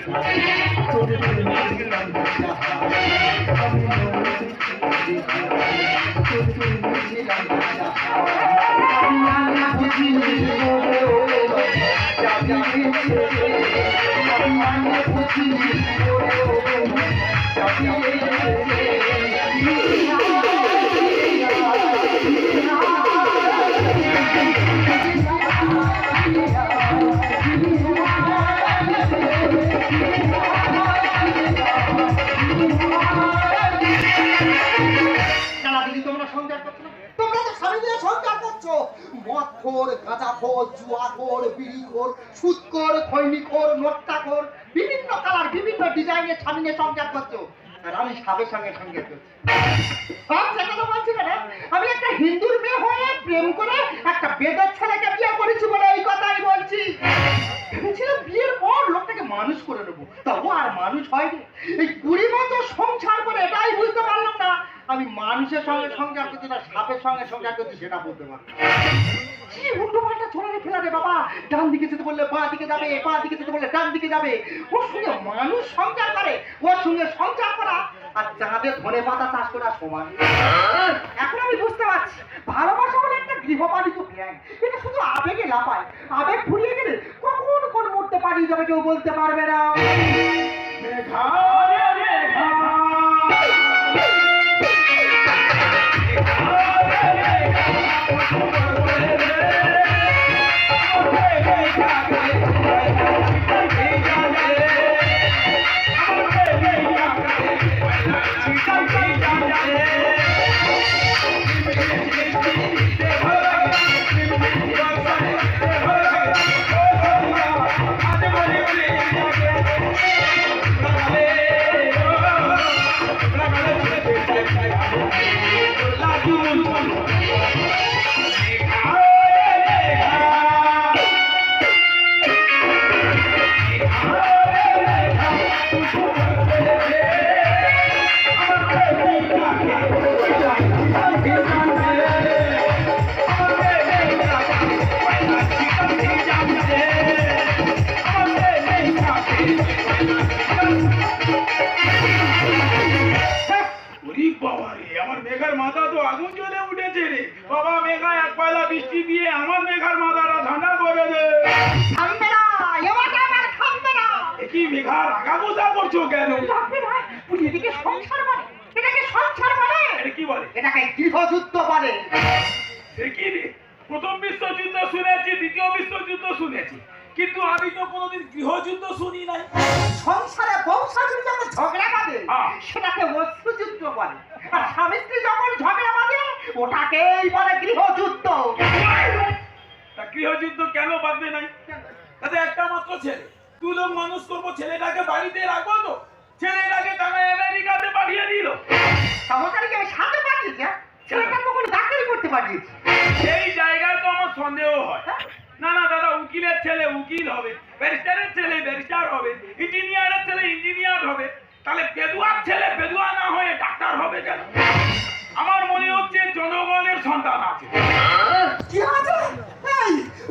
যারা বিভিন্ন কালার, বিভিন্ন ডিজাইনের স্বামী নিয়ে করছ আমি স্বামীর সঙ্গে সঙ্গে করছি। আমি একটা হিন্দুর মেয়ে হয়ে প্রেম করে একটা বেদের ছেলেকে বিয়ে করেছি বলে এই কথাই বলছি। বিয়ের পর লোকটাকে মানুষ করে নেব। তা ও আর মানুষ হয়নি। এই কুড়ি বছর সংসার করে এটাই বুঝতে পারলাম না। আমি মানুষের সঙ্গে সংসার করছি না, সাপের সঙ্গে সংসার করছি সেটা বলতে রে বাবা। দিকে বললে দিকে যাবে দিকে বললে দিকে যাবে। ওর মানুষ করে, ওর করা। আর চাষ করা আমি বুঝতে পারছি, ভালোবাসা হলো একটা গৃহপালিত এটা শুধু আবেগে লাপায় আবেগ ফুরিয়ে গেলে কখন কোন মুহূর্তে পালিয়ে যাবে কেউ বলতে পারবে না। এ কি মেঘা রাগা গোসা করছ কেন থামবে এদিকে সংসার বলে এটাকে সংসার বলে এটা কি বলে? এটাকে গৃহযুদ্ধ বলে। সে কি প্রথম বিশ্বযুদ্ধ শুনেছি দ্বিতীয় বিশ্বযুদ্ধ শুনেছি। কিন্তু আমি তো কোনোদিন গৃহযুদ্ধ শুনি নাই। সংসারে বউ যখন ঝগড়া বাঁধে। সেটাকে অস্ত্রযুদ্ধ বলে। আর স্বামী স্ত্রী যখন ঝগড়া বাঁধে ওটাকেই বলে গৃহযুদ্ধ। তা গৃহযুদ্ধ কেন বাঁধবে নাই? তাতে একটা মাত্র ছেলে। তুই লোক মানুষ করব ছেলেটাকে বাড়িতে রাখব তো। ছেলেটাকে টাকা আমেরিকাতে পাঠিয়ে দিল। সহকারীকে সাথে পাঠিয়েছি হ্যাঁ? ছেলেটা তো কোনো ডাক্তারি করতে পাঠিয়েছি। সেই জায়গায় তো আমার সন্দেহ হয়। না না দাদা উকিলের ছেলে উকিল হবে ব্যারিস্টারের ছেলে ব্যারিস্টার হবে ইঞ্জিনিয়ারের ছেলে ইঞ্জিনিয়ার হবে। তাহলে পেদুয়ার ছেলে পেদুয়া না হয়ে ডাক্তার হবে কেন? আমার মনে হচ্ছে জনগণের সন্তান আছে। কি আছে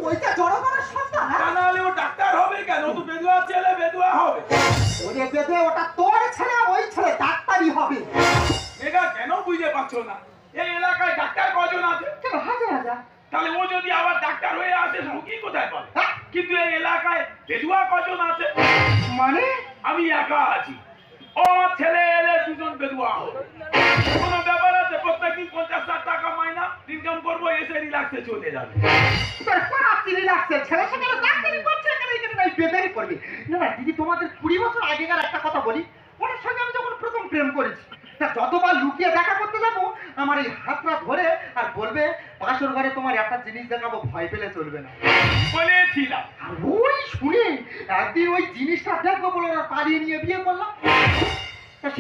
ওইটা জনগণের সন্তান হ্যাঁ? নাহলে ও ডাক্তার কেন তো বেদুয়ার ছেলে বেদুয়া হবে? ওরে বেঁধে ওটা তোর ছেলে ওই ছেলে ডাক্তারি হবে। এটা কেন বুঝতে পারছ না? এই এলাকায় ডাক্তার কজন আছে? কেন? হাজার হাজার। তাহলে ও যদি আবার ডাক্তার হয়ে আসে রুগী কোথায় পাবে? হ্যাঁ? কিন্তু এই এলাকায় বেদুয়া কজন আছে? মানে? আমি একা আছি। ও আমার ছেলে এলে দুজন বেদুয়া হবে। কোনো ব্যাপার আছে? প্রত্যেকদিন পঞ্চাশ ষাট টাকা মাইনা ইনকাম করব এসে রিল্যাক্সে চলে যাবে। লাগছে ছেলে সেখানে ডাক্তারি নাই বেদারি করবে। না না দিদি তোমাদের কুড়ি বছর আগেকার একটা কথা বলি। ওনার সঙ্গে আমি যখন প্রথম প্রেম করেছি তা যতবার লুকিয়ে দেখা করতে যাব আমার এই হাতটা ধরে আর বলবে পাশের ঘরে তোমার একটা জিনিস দেখাবো ভয় পেলে চলবে না। বলেছিলাম। আর ওই শুনে একদিন ওই জিনিসটা দেখব বলে ওরা পালিয়ে নিয়ে বিয়ে করলাম।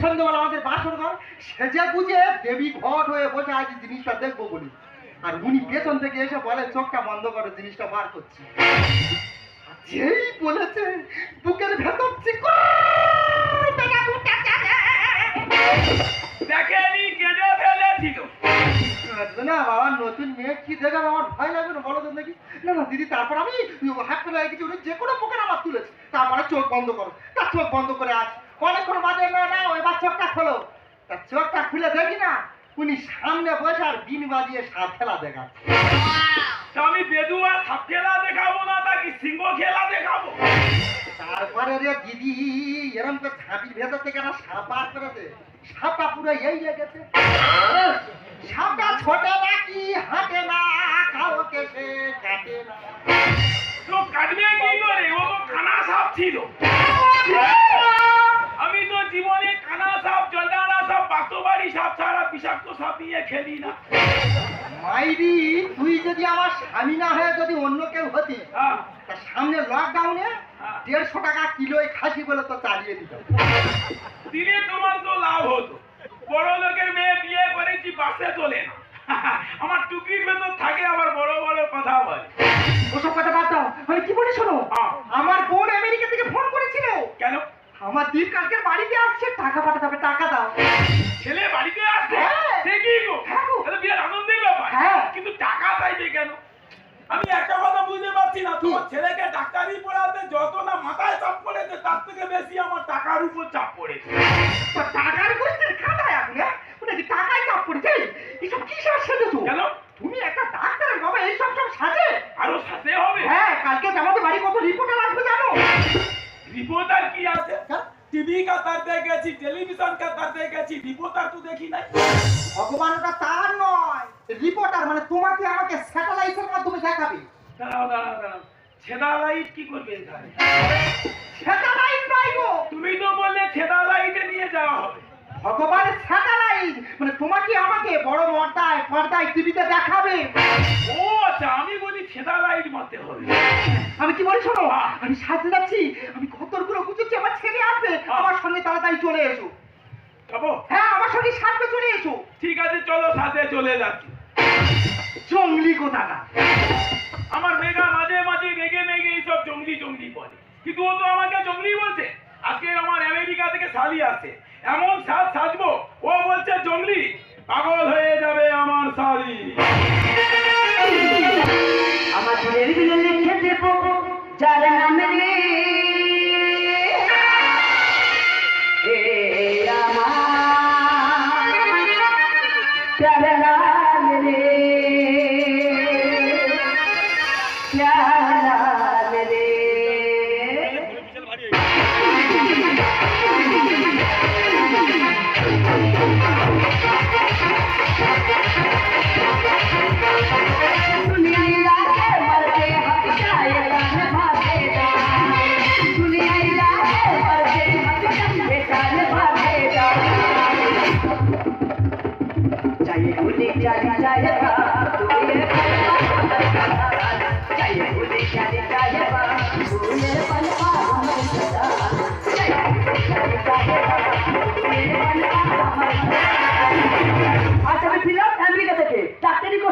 সন্ধ্যেবেলা আমাদের বাসর ঘর সেজে বুঝে দেবী ঘট হয়ে বসে আজ জিনিসটা দেখব বলি। আর উনি পেছন থেকে এসে বলে চোখটা বন্ধ করে জিনিসটা বার করছি। যেই বলেছে বুকের ভেতর না বাবা নতুন মেয়ে কি আমার ভয় লাগবে না বলো তো না না দিদি তারপর আমি হাত করে রেখেছি উনি যে কোনো পোকের আমার তুলেছে। তারপরে চোখ বন্ধ করো। তার চোখ বন্ধ করে আজ অনেকক্ষণ বাজে না না এবার চোখটা খোলো। তার চোখটা খুলে দেখি না উনি সামনে বসে আর বিন বাজিয়ে সাপ খেলা দেখাচ্ছে। আমি বেদুয়া সাপ খেলা দেখাবো না তাকে সিংহ খেলা দেখাবো? তারপরে রে দিদি এরম তো ঝাঁপির ভেতর থেকে না সাপ করেছে সাপটা পুরো এই লেগেছে সাপটা ছোটে নাকি হাঁটে না কাউকে সে কাটে না। তো কাটবে কি করে? ও তো কানা সাপ ছিল। আমি তো জীবনে কানা সাপ জলদানা সাপ বাস্তবাড়ি সাপ ছাড়া বিষাক্ত সাপ নিয়ে খেলি না। মাইরি তুই যদি আমার স্বামী না হয়ে যদি অন্য কেউ হতি হ্যাঁ, তা সামনে লকডাউনে। দেড়শো টাকা কিলোয় খাসি বলে তো চালিয়ে দিত। দিলে তোমার তো লাভ হতো। বড় লোকের মেয়ে বিয়ে করেছি বাসে তোলে না। আমার টুকির ভেতর থাকে আবার বড় বড় কথা বলে। ওসব কথা বাদ দাও। আমি কি বলি শোনো? হ্যাঁ। আমার বোন আমেরিকা থেকে ফোন করেছিল। কেন? আমার দিন কালকে বাড়িতে আসছে টাকা পাঠাতে হবে টাকা দাও। ছেলে বাড়িতে আসছে? হ্যাঁ। সে কি গো? হ্যাঁ গো। তাহলে বিরাট আনন্দের ব্যাপার। হ্যাঁ। কিন্তু টাকা চাইবে কেন? আমি একটা কথা বুঝতে পারছি না। তোমার ছেলেকে ডাক্তারি পড়াতে যত না মাথায় চাপ পড়েছে তার থেকে বেশি আমার টাকার উপর চাপ পড়েছে। টাকার গোষ্ঠীর খাতায় আপনি হ্যাঁ? ওটা কি টাকায় চাপ পড়েছে? এসব কি সব সেজেছো কেন? তুমি একটা ডাক্তারের বাবা এইসব সব সাজে? আরও সাথে হবে? হ্যাঁ কালকে আমাদের বাড়ি কত রিপোর্টার আসবে জানো? রিপোর্টার কি আছে? টিভি का তাতে গেছি টেলিভিশন का তাতে গেছি রিপোর্টার তো দেখি নাই। ভগবান ওটা তার নয় রিপোর্টার মানে তোমাকে আমাকে স্যাটেলাইটের মাধ্যমে দেখাবে। দাঁড়াও দাঁড়াও দাঁড়াও। ছেদা কি করবে স্যাটেলাইট নয় গো। তুমি তো বললে ছেদা লাইটে নিয়ে যাওয়া হবে। ভগবান স্যাটেলাইট মানে তোমাকে আমাকে বড় পর্দায় পর্দায় টিভিতে দেখাবে। ও আচ্ছা আমি বলি ছেদা লাইট মারতে হবে। আমি কি বলি শোনো? আমি সাথে যাচ্ছি আমি কতগুলো গুছোচ্ছি আমার ছেলে আসবে আমার সঙ্গে তাড়াতাড়ি চলে এসো। যাব? হ্যাঁ আমার সঙ্গে সাথে চলে এসো। ঠিক আছে চলো সাথে চলে যাচ্ছি। জঙ্গলি কোথাকা আমার মেঘা মাঝে মাঝে রেগে মেগে এইসব জঙ্গলি জঙ্গলি বলে। কিন্তু ও তো আমাকে জঙ্গলি বলছে। আজকে আমার আমেরিকা থেকে শালি আছে এমন সাজ সাজবো ও বলছে জঙ্গলি। পাগল হয়ে যাবে আমার শালি। আমার লিখে দেব যার নামে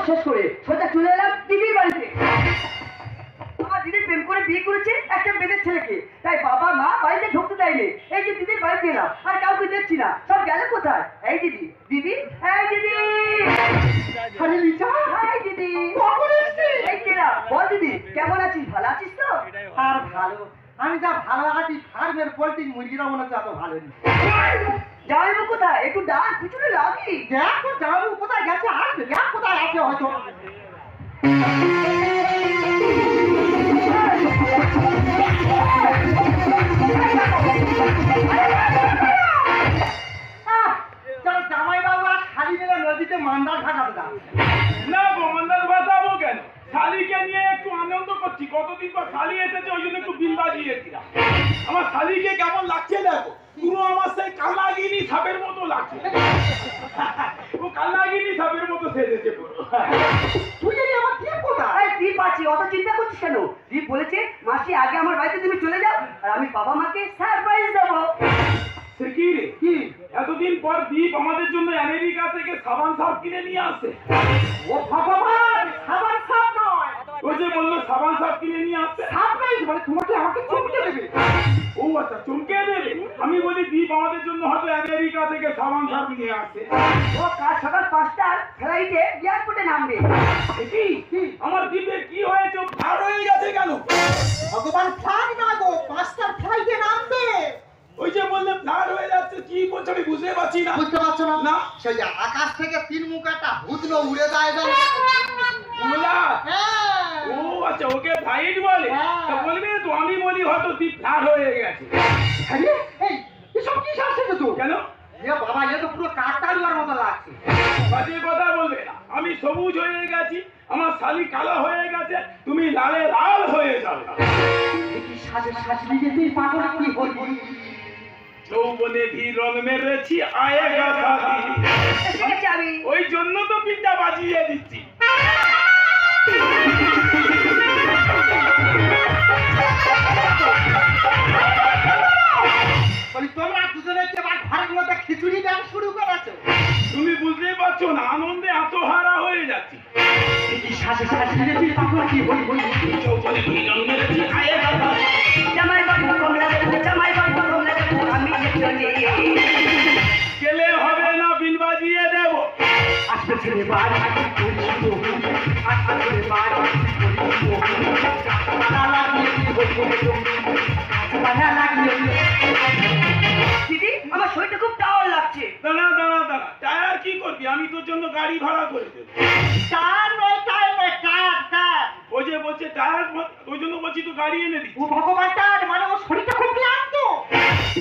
শেষ করে। সোজা চলে এলাম দিদির বাড়িতে। আমার দিদি প্রেম করে বিয়ে করেছে একটা মেয়েদের ছেলেকে। তাই বাবা মা বাড়িতে ঢুকতে দেয়নি। এই যে দিদির বাড়িতে এলাম আর কাউকে দেখছি না। সব গেলে কোথায়? এই দিদি দিদি এই দিদি। আরে লিজা এই দিদি। কখন এসছিস? এই কেনা বল দিদি কেমন আছিস? ভালো আছিস তো? আর ভালো। আমি যা ভালো আছি ফার্মের পোল্ট্রি মুরগিরা মনে হচ্ছে এত ভালো নেই যাইবো কোথায় একটু ডাক পিছনে লাগি দেখো যাব কোথায় গেছে আসবে দেখ নদীতে মান্দার ঘাটাতে যাও না গোমন্দাস বাজাবো কেন শালিকে নিয়ে একটু আনন্দ করছি। কতদিন পর শালি এসেছে, ওই জন্য একটু বিল বাজিয়েছিলাম। আমার শালিকে কেমন লাগছে দেখো। পুরো আমার সেই কাল্লাগিনি সাপের মতো লাগছে। ও কাল্লাগিনি সাপের মতো সেজেছে পুরো। তুই জানি আমার কি কোথায়? আরে দীপ আছে অত চিন্তা করছিস কেন? দীপ বলেছে মাসি আগে আমার বাড়িতে তুমি চলে যাও আর আমি বাবা মাকে সারপ্রাইজ দেবো। সে কি রে? কি? এতদিন পর দীপ আমাদের জন্য আমেরিকা থেকে সাবান সাপ কিনে নিয়ে আসে। ও ভগবান! সাবান সাপ ওই যে বলল সাবান সাপ কিনে নিয়ে আসতে। সারপ্রাইজ মানে তোমাকে আমাকে চমকে দেবে। ও আচ্ছা চমকে দেবে? আমি বলি দীপ আমাদের জন্য হয়তো আমেরিকা থেকে সাবান সাপ নিয়ে আসছে ও কাল সকাল পাঁচটার ফ্লাইটে এয়ারপোর্টে নামবে। কি আমার দ্বীপের কি হয়েছে ভার হয়ে গেছে কেন? ভগবান ফ্লাইট না গো পাঁচটার ফ্লাইটে নামবে। ওই যে বললে ভার হয়ে যাচ্ছে কি বলছে আমি বুঝতে পারছি না। বুঝতে পারছ না? না। সেই যে আকাশ থেকে তিন মুখাটা হুদলো উড়ে যায় যেন বুঝলা হ্যাঁ। ও আচ্ছা ওকে ফ্লাইট বলে? হ্যাঁ। তা বলবি তো আমি বলি হয়তো দ্বীপ ভার হয়ে গেছে আরে এই এসব কি শাস্তি তো কেন? এ বাবা এ তো পুরো কাকতাড়ুয়ার মতো লাগছে। বাজে কথা বলবে না। আমি সবুজ হয়ে গেছি আমার শালি কালো হয়ে গেছে তুমি লালে লাল হয়ে যাবে। কি সাজে সাজলি যে তুই পাগল কি হলি? যৌবনে ভি রং মেরেছি আয়েগা আমি ওই জন্য তো পিঠটা বাজিয়ে দিচ্ছি। বলি তোমরা দুজনে কি ঘরের মধ্যে খিচুড়ি গান শুরু করেছ? তুমি বুঝতেই পারছ না আনন্দে আত্মহারা হয়ে যাচ্ছি। কি সাজে সাজলি যে তুই পাগল কি হলি যৌবনে ভি রং মেরেছি আয়েগা শাদি জামাই বাবু কমলা জামাই বাবু কমলা আমি চলে গেলে হবে না বিল বাজিয়ে দেব। আসবে ছেলে বাড়ি আসবে করবি আমি তোর জন্য গাড়ি ভাড়া করে দেবো। কার নয় কার নয় কার কার? ওই যে বলছে টায়ার ওই জন্য বলছি তো গাড়ি এনে দিই ও ভগবানটার মানে ওর শরীরটা খুব ক্লান্ত।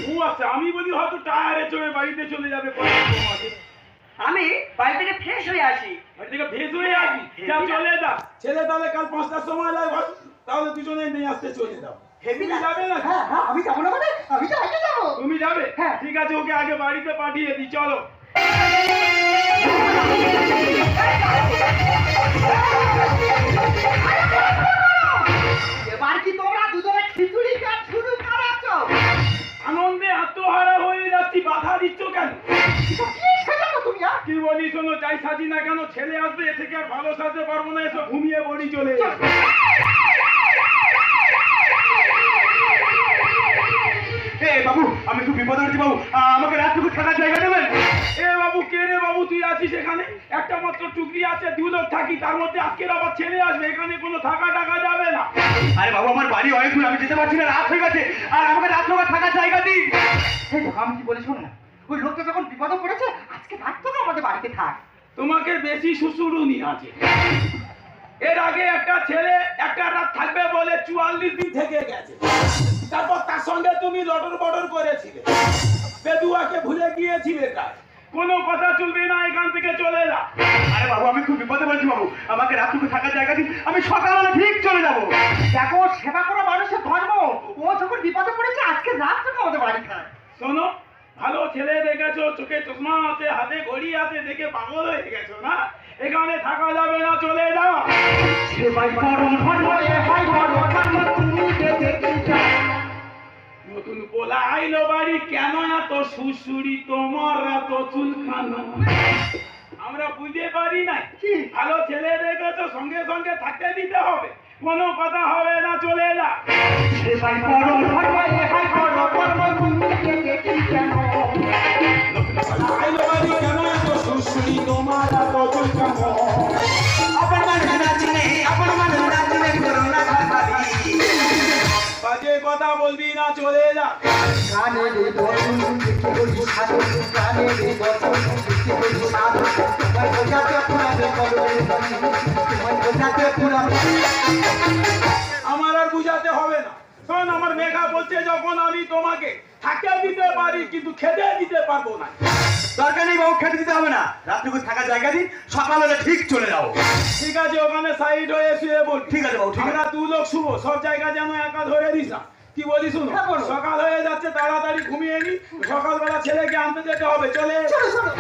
ও আচ্ছা আমি বলি হয়তো টায়ারে চড়ে বাড়িতে চলে যাবে আমি বাড়ি থেকে ফ্রেশ হয়ে আসি। বাড়ি থেকে ভেজ হয়ে আসবি যা চলে যা। ছেলে তাহলে কাল পাঁচটার সময় লাগবে তাহলে দুজনে নিয়ে আসতে চলে যাও। তুমি যাবে না হ্যাঁ হ্যাঁ আমি যাব না মানে আমি তো আগে যাব। তুমি যাবে? হ্যাঁ। ঠিক আছে ওকে আগে বাড়িতে পাঠিয়ে দিই চলো। এবার কি তোমরা দুজনে খিচুড়ি গান শুরু করেছ? আনন্দে আত্মহারা হয়ে যাচ্ছি বাধা দিচ্ছ কেন? কি সাজানো তুমি আর কি বলি শোনো যাই সাজি না কেন ছেলে আসবে এ থেকে আর ভালো সাজতে পারব না এসব ঘুমিয়ে বড়ি চলে বাবু আমি খুব বিপদে পড়েছি বাবু আমাকে রাতটুকু থাকার জায়গা দেবেন? আছিস এখানে একটা মাত্র টুকরি আছে দু লোক থাকি তার মধ্যে আজকের আবার ছেলে আসবে এখানে কোনো থাকা টাকা যাবে না। আরে বাবু আমার বাড়ি অনেক দূর আমি যেতে পারছি না রাত হয়ে গেছে আর আমাকে রাত থাকার থাকার জায়গা দিন আমি কি বলি শোন না ওই লোকটা যখন বিপদে পড়েছে আজকে রাত থেকে আমাদের বাড়িতে থাক। তোমাকে বেশি শ্বশুরুনি আছে। এর আগে একটা ছেলে একটা রাত থাকবে বলে চুয়াল্লিশ দিন থেকে গেছে। তারপর তার সঙ্গে তুমি লটর বটর করেছিলে। বেদুয়াকে ভুলে গিয়েছিলে তাই কোনো কথা চলবে না এখান থেকে চলে যা। আরে বাবু আমি খুব বিপদে পড়েছি বাবু। আমাকে রাতটুকু থাকার জায়গা দিন। আমি সকালবেলা ঠিক চলে যাব। দেখো সেবা করা মানুষের ধর্ম। ও যখন বিপদে পড়েছে আজকে রাত থেকে আমাদের বাড়ি খায় শোনো ভালো ছেলে দেখেছ চোখে চশমা আছে হাতে ঘড়ি আছে দেখে পাগল হয়ে গেছো না? এখানে থাকা যাবে না চলে যাও এত সুসুরি তোমার এত চুলখানো আমরা বুঝতে পারি না ভালো ছেলে দেখেছ সঙ্গে সঙ্গে থাকতে দিতে হবে। কোনো কথা হবে না চলে যা। সেবাই করো। ধর্ম বাজে কথা বলবি না চলে যা। কানে রে বচন দেখে বলবি সাধু কানে রে বচন দেখে বলি সাধু। তোমার বোঝাতে পুরাবে করো রে বলি তোমার বোঝাতে পুরাবে আমার আর বুঝাতে হবে না। শোন আমার মেঘা বলছে যখন আমি তোমাকে থাকতে দিতে পারি কিন্তু খেতে দিতে পারব না। দরকার নেই বাবু খেতে দিতে হবে না। রাতটুকু থাকার জায়গা দিন সকালবেলা ঠিক চলে যাব ঠিক আছে ওখানে সাইড হয়ে শুয়ে বল। ঠিক আছে বাবু ঠিক আমরা আছে দু লোক শুভ সব জায়গা যেন একা ধরে দিস না। কি বলি শুনো? হ্যাঁ, সকাল হয়ে যাচ্ছে তাড়াতাড়ি ঘুমিয়ে নি। সকালবেলা ছেলেকে আনতে যেতে হবে চলে চলো চলো।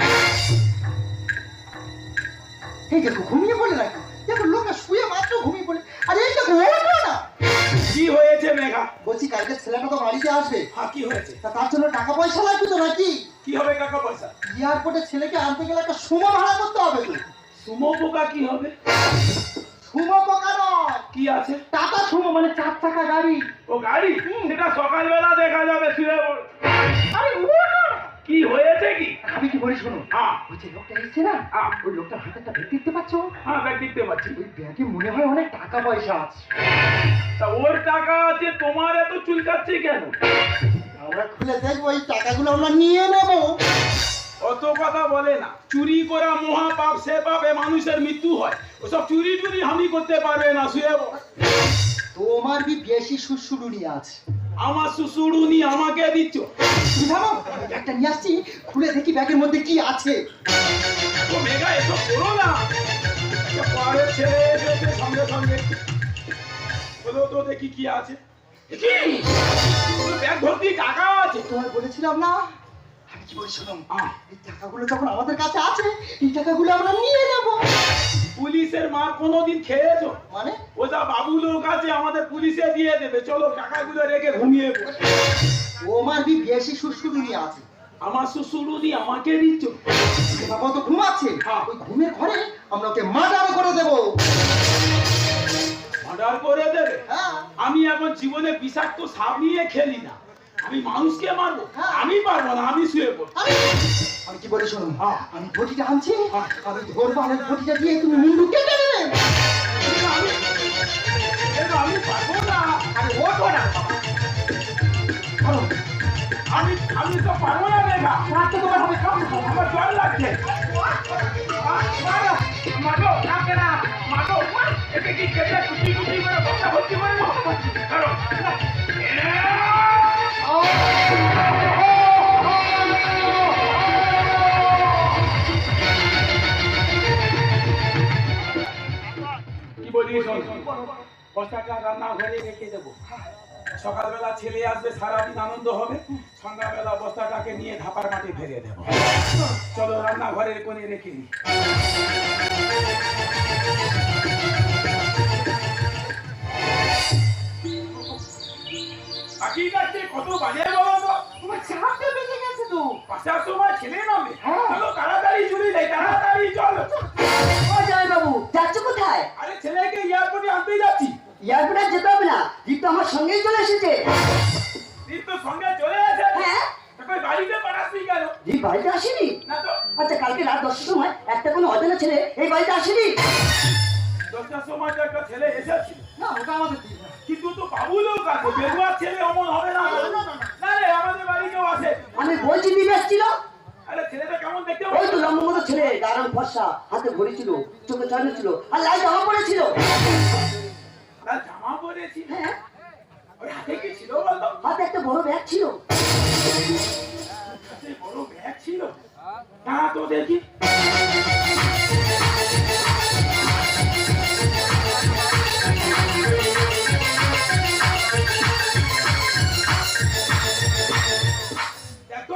এই দেখো ঘুমিয়ে পড়ে নাকি দেখো লোকটা শুয়ে মাত্র ঘুমিয়ে পড়ে আর এই দেখো ওঠো না। কি হয়েছে মেঘা? বলছি কালকে ছেলেটা তো বাড়িতে আসবে। হ্যাঁ কি হয়েছে? তা তার জন্য টাকা পয়সা লাগবে তো নাকি? কি হবে টাকা পয়সা এয়ারপোর্টে ছেলেকে আনতে গেলে একটা সুমো ভাড়া করতে হবে তো। সুমো পোকা কি হবে? থুমো পোকা নয়। কি আছে? টাকা থুমো মানে চার চাকা গাড়ি। ও গাড়ি? সেটা সকালবেলা দেখা যাবে শুয়ে আরে ওটা। কি হয়েছে কি? আমি কি বলি শোনো? হ্যাঁ। ওই যে লোকটা এসছে না? হ্যাঁ। ওই লোকটার হাতে একটা ব্যাগ দেখতে পাচ্ছ? হ্যাঁ ব্যাগ দেখতে পাচ্ছি। ওই ব্যাগে মনে হয় অনেক টাকা পয়সা আছে। তা ওর টাকা আছে তোমার এত চুলকাচ্ছে কেন? আমরা খুলে দেখব এই টাকাগুলো আমরা নিয়ে নেব। অত কথা বলে না। চুরি করা মহা পাপ সে পাপে মানুষের মৃত্যু হয়। ওসব চুরি চুরি আমি করতে পারবে না শুয়ে তোমার কি বেশি সুসুড়ুনি আছে। আমার শ্বশুরুনি আমাকে দিচ্ছ। একটা ভাবো ব্যাগটা নিয়ে আসছি খুলে দেখি ব্যাগের মধ্যে কি আছে। তো মেঘা এসব করো না। পরে ছেলে এসেছে সঙ্গে সঙ্গে। বলো তো দেখি কি আছে। ব্যাগ ভর্তি টাকা আছে। তোমায় বলেছিলাম না? বলছিলাম? এই টাকাগুলো যখন আমাদের কাছে আছে এই টাকাগুলো আমরা নিয়ে নেব। পুলিশের মার কোনোদিন খেয়েছো? মানে? ও যা বাবু লোক আছে আমাদের পুলিশে দিয়ে দেবে। চলো টাকাগুলো রেখে ঘুমিয়ে কি বেশি সুসুড়ুনি আছে? আমার শ্বশুরুনি আমাকে দিচ্ছ? বাবা তো ঘুমাচ্ছে। হ্যাঁ। ওই ঘুমের ঘরে আমরা ওকে মার্ডার করে দেবো। অর্ডার করে দেবে? হ্যাঁ। আমি এখন জীবনে বিষাক্ত সাপ নিয়ে খেলি না। আমি মানুষকে মারবো? হ্যাঁ। আমি পারব না আমি শুয়ে পড়ব। আমি কি বলি শোনো? হ্যাঁ। আমি বটিটা আনছি। হ্যাঁ। আমি ধরবো আর বটিটা দিয়ে তুমি মুন্ডু কেটে আমি পারব না। আরে ওঠো না। আমি আমি তো পারব না দেখা রাখতে তোমার হবে কাম করো। আমার জল লাগছে। না। কি কেটে কুচি কুচি করে কি বলি শোন বস্তাটা রান্না রেখে দেবো। সকালবেলা ছেলে আসবে, সারাদিন আনন্দ হবে। সন্ধ্যাবেলা বস্তাটাকে নিয়ে ধাপার মাটি ফেলে দেবো। চলো রান্না ঘরের কোণে রেখে দিই। পাখি গাছে কত বাজে বলো তো তোমার চাপটা বেজে গেছে তো। পাঁচটার সময় ছেলে নামবে হ্যাঁ। চলো তাড়াতাড়ি চলে যাই তাড়াতাড়ি চলো। যাচ্ছ কোথায়? আরে ছেলেকে এয়ারপোর্টে আনতে যাচ্ছি। এয়ারপোর্টে যেতে হবে না দীপ তো আমার সঙ্গেই চলে এসেছে। তুই তো সঙ্গে চলে এসে হ্যাঁ। বাড়িতে পাঠাসনি কেন? দীপ বাড়িতে আসেনি। না তো। আচ্ছা কালকে রাত দশটার সময় একটা কোনো অজানা ছেলে এই বাড়িতে আসেনি? দশটার সময় একটা ছেলে এসেছিল না ওটা আমাদের। কিন্তু তো বাবু লোক আছে বেগুয়ার ছেলে অমন হবে না। না রে আমাদের বাড়ি কেউ আছে। আমি বলছি দীপ এসেছিল? আরে ছেলেটা কেমন দেখতে ওই তো লম্বা মতো ছেলে দারুণ ফর্সা হাতে ঘড়ি ছিল চোখে চাঁদ ছিল আর লাল জামা পড়েছিল তার জামা পরেছি। হ্যাঁ? ওই হাতে কি ছিল বলতো? হাতে একটা বড় ব্যাগ ছিল। বড় ব্যাগ ছিল? না তো দেখি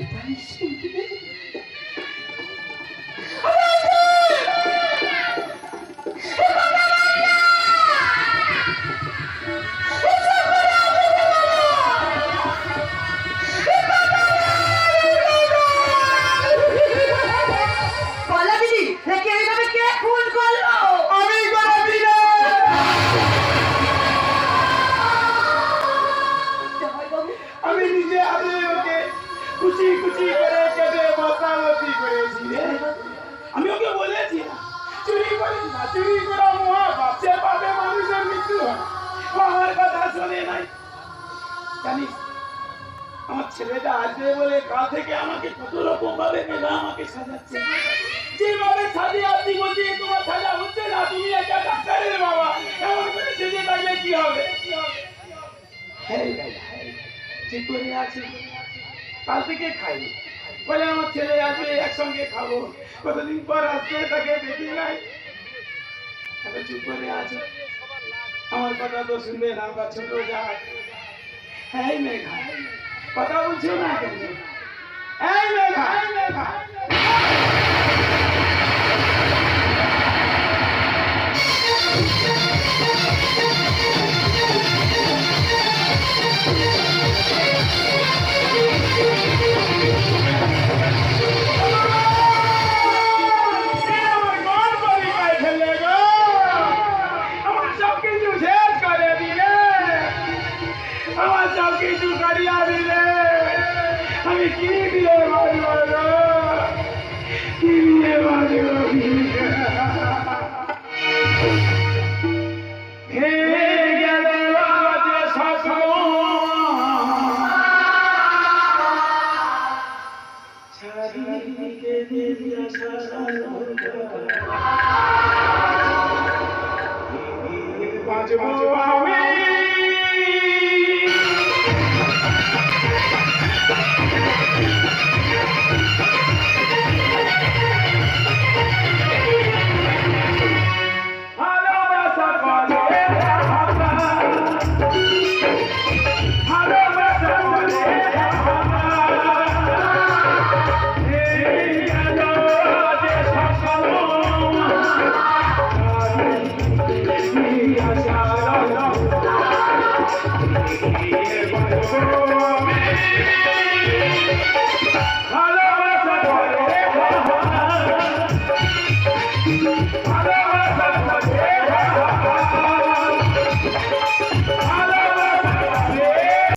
এটাই সেই দিন। কলা কি হবে হ্যাঁ হ্যাঁ ঠিক করে আছি কাল থেকে খাইনি বলে আমার ছেলে আসবে, একসঙ্গে খাব। কতদিন পর আসবে তাকে দেখি নাই। চুপ করে আছে। আমার কথা তো শুনবে না, আমার ছোট জাত। এই মেঘা, কথা বলছো না কেন? এই মেঘা মেঘা।